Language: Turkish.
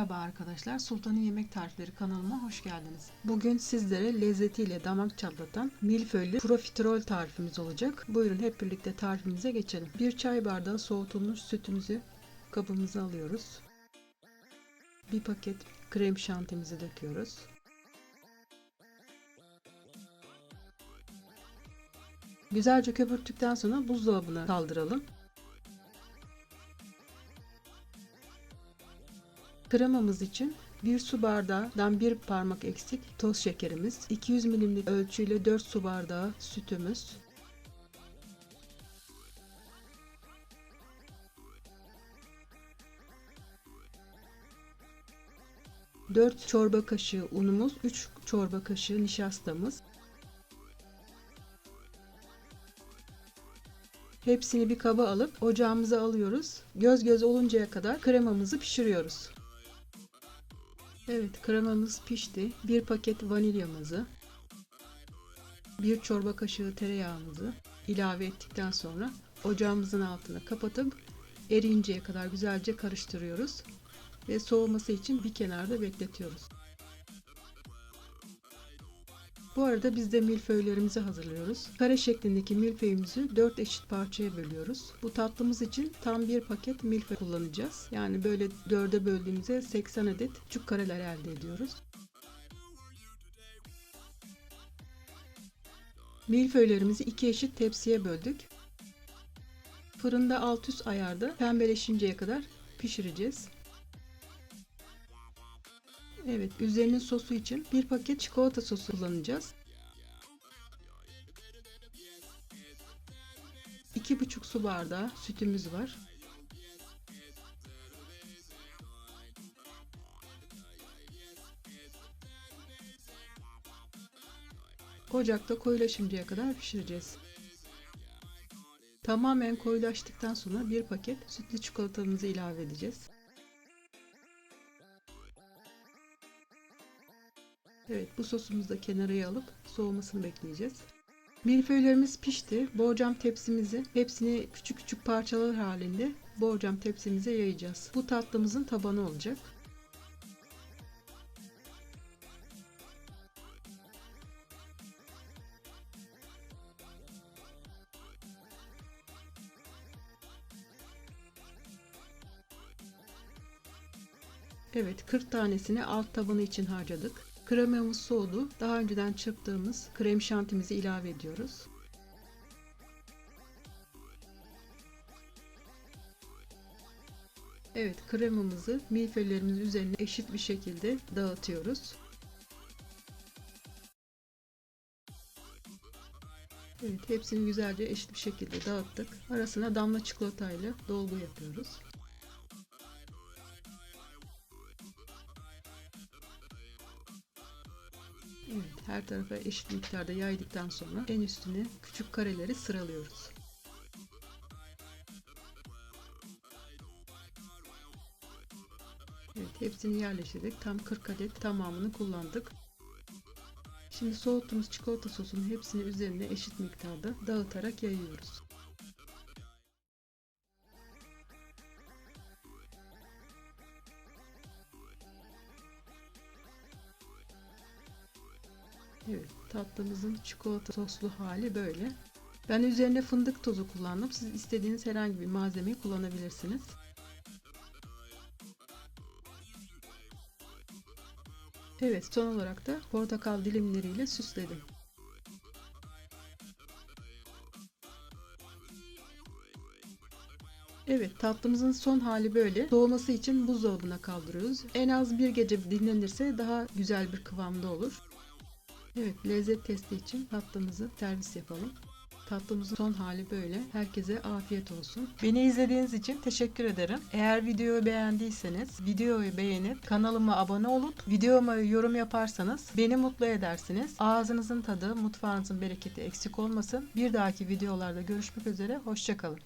Merhaba arkadaşlar, Sultan'ın Yemek Tarifleri kanalıma hoş geldiniz. Bugün sizlere lezzetiyle damak çatlatan milföylü profiterol tarifimiz olacak. Buyurun hep birlikte tarifimize geçelim. Bir çay bardağı soğutulmuş sütümüzü kabımıza alıyoruz. Bir paket krem şantimizi döküyoruz. Güzelce köpürttükten sonra buzdolabına kaldıralım. Kremamız için bir su bardağından bir parmak eksik toz şekerimiz, 200 milimlik ölçüyle 4 su bardağı sütümüz, Dört çorba kaşığı unumuz, 3 çorba kaşığı nişastamız. Hepsini bir kaba alıp ocağımıza alıyoruz. Göz göz oluncaya kadar kremamızı pişiriyoruz. Evet kremamız pişti. Bir paket vanilyamızı, bir çorba kaşığı tereyağımızı ilave ettikten sonra ocağımızın altına kapatıp eriyinceye kadar güzelce karıştırıyoruz ve soğuması için bir kenarda bekletiyoruz. Bu arada biz de milföylerimizi hazırlıyoruz. Kare şeklindeki milföyümüzü 4 eşit parçaya bölüyoruz. Bu tatlımız için tam bir paket milföy kullanacağız. Yani böyle 4'e böldüğümüzde 80 adet küçük kareler elde ediyoruz. Milföylerimizi 2 eşit tepsiye böldük. Fırında alt üst ayarda pembeleşinceye kadar pişireceğiz. Evet, üzerinin sosu için bir paket çikolata sosu kullanacağız. 2,5 su bardağı sütümüz var. Ocakta koyulaşıncaya kadar pişireceğiz. Tamamen koyulaştıktan sonra bir paket sütlü çikolatamızı ilave edeceğiz. Evet bu sosumuzu da kenara alıp soğumasını bekleyeceğiz. Milföylerimiz pişti. Borcam tepsimizi hepsini küçük küçük parçalar halinde borcam tepsimize yayacağız. Bu tatlımızın tabanı olacak. Evet 40 tanesini alt tabanı için harcadık. Kremamız soğudu. Daha önceden çırptığımız krem şantimizi ilave ediyoruz. Evet kremamızı milföylerimizin üzerine eşit bir şekilde dağıtıyoruz. Evet hepsini güzelce eşit bir şekilde dağıttık. Arasına damla çikolatayla dolgu yapıyoruz. Evet, her tarafa eşit miktarda yaydıktan sonra en üstüne küçük kareleri sıralıyoruz. Evet, hepsini yerleştirdik. Tam 40 adet tamamını kullandık. Şimdi soğuttuğumuz çikolata sosunun hepsini üzerine eşit miktarda dağıtarak yayıyoruz. Evet, tatlımızın çikolata soslu hali böyle. Ben üzerine fındık tozu kullandım. Siz istediğiniz herhangi bir malzemeyi kullanabilirsiniz. Evet, son olarak da portakal dilimleriyle süsledim. Evet tatlımızın son hali böyle. Soğuması için buzdolabına kaldırıyoruz. En az bir gece dinlenirse daha güzel bir kıvamda olur. Evet lezzet testi için tatlımızı servis yapalım. Tatlımızın son hali böyle. Herkese afiyet olsun. Beni izlediğiniz için teşekkür ederim. Eğer videoyu beğendiyseniz videoyu beğenip kanalıma abone olup videoma yorum yaparsanız beni mutlu edersiniz. Ağzınızın tadı, mutfağınızın bereketi eksik olmasın. Bir dahaki videolarda görüşmek üzere. Hoşçakalın.